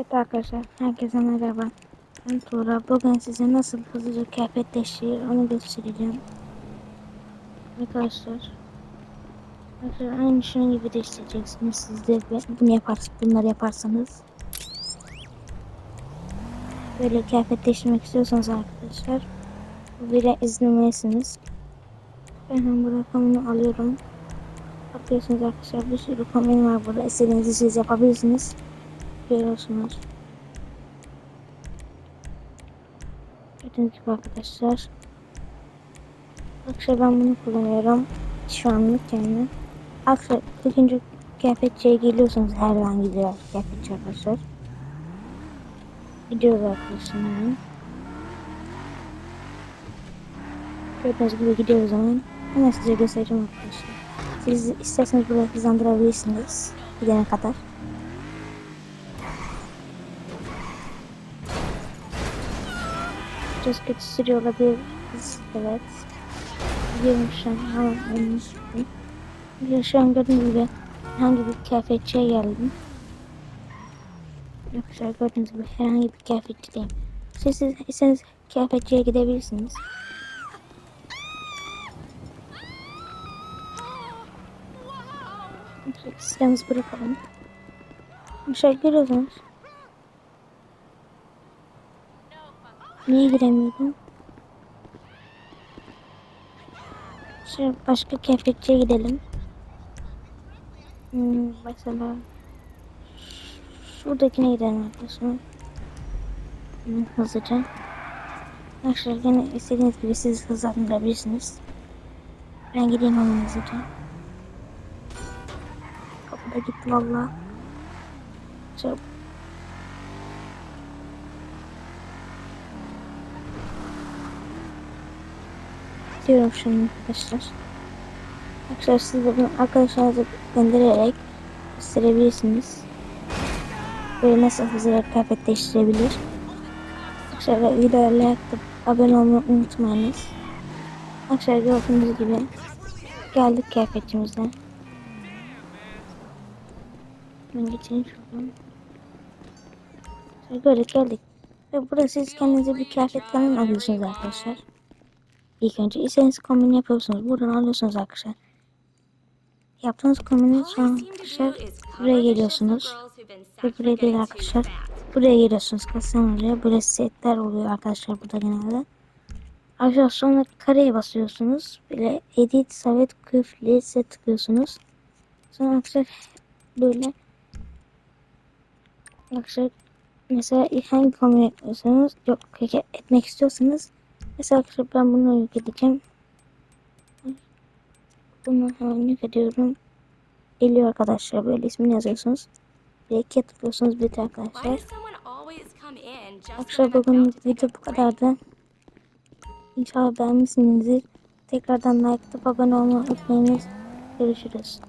Evet arkadaşlar, herkese merhaba. Ben Tuğra. Bugün size nasıl hızlıca kıyafetleştirir onu göstereceğim. Arkadaşlar. Arkadaşlar aynı şunun gibi değiştireceksiniz. Siz de bunu yaparsınız, bunları yaparsanız. Böyle kıyafetleştirmek istiyorsanız arkadaşlar. Bu bile izlemelisiniz. Ben hemen bu rakamını alıyorum. Bakıyorsunuz arkadaşlar bir sürü kombin var burada. İstediğinizi siz yapabilirsiniz. Görüyorsunuz. Gördüğünüz gibi arkadaşlar. Arkadaşlar ben bunu kullanıyorum. Şu anlık yani. Arkadaşlar ikinci kıyafetçiye geliyorsanız herhangi bir kıyafetçi arkadaşlar. Gidiyoruz arkadaşlar hemen. Gördüğünüz gibi gidiyoruz hemen. Hemen size göstereceğim arkadaşlar. Siz isterseniz buraya hızlandırabilirsiniz. Gidene kadar. Biraz kötü sürüyor olabiliriz. Evet. Gidiyorum şu an. Önümüzdeyim. Bir şu an gördüğünüz gibi herhangi bir kıyafetçiye geldim. Yoksa gördüğünüz gibi herhangi bir kıyafetçi değil. Siz, siz isterseniz kıyafetçiye gidebilirsiniz. Silahımızı bırakalım. Aşağı görüyorsunuz. Niye giremiyordum? Şimdi başka kıyafetçiye gidelim. Hmm, mesela şuradakine gidelim arkadaşlar. Hmm, hızlıca. Arkadaşlar yine istediğiniz gibi siz hızlandırabilirsiniz. Ben gideyim hemen hızlıca. Kapıda gitti valla. Çok diyorum şimdi arkadaşlar. Arkadaşlar siz de bunu arkadaşlarınıza göndererek gösterebilirsiniz. Böyle nasıl hızlı kıyafetleştirebilir. Arkadaşlar videoya like atıp abone olmayı unutmayınız. Arkadaşlar gördüğünüz gibi geldik kıyafetçimize. Ben geçeyim şuradan. Böyle geldik. Ve burada siz kendinize bir kıyafet falan alıyorsunuz arkadaşlar. İlk önce istediğiniz kombini yapıyorsunuz. Buradan alıyorsunuz arkadaşlar. Yaptığınız kombini sonra arkadaşlar buraya geliyorsunuz. Ve buraya değil arkadaşlar. Buraya geliyorsunuz. Kasan oluyor. Böyle setler oluyor arkadaşlar burada genelde. Arkadaşlar sonra kareye basıyorsunuz. Böyle edit, savet, küfle set tıklıyorsunuz. Sonra arkadaşlar böyle arkadaşlar mesela hangi kombini yapıyorsanız yok etmek istiyorsanız Mesela arkadaşlar ben bunu yük edeceğim. Bunu hemen yük ediyorum. Geliyor arkadaşlar böyle ismini yazıyorsunuz. Bir iki tıklıyorsunuz bitti arkadaşlar. Arkadaşlar bugün video bu kadardı. İnşallah beğenmişsinizdir. Tekrardan like atıp abone olmayı unutmayınız. Görüşürüz.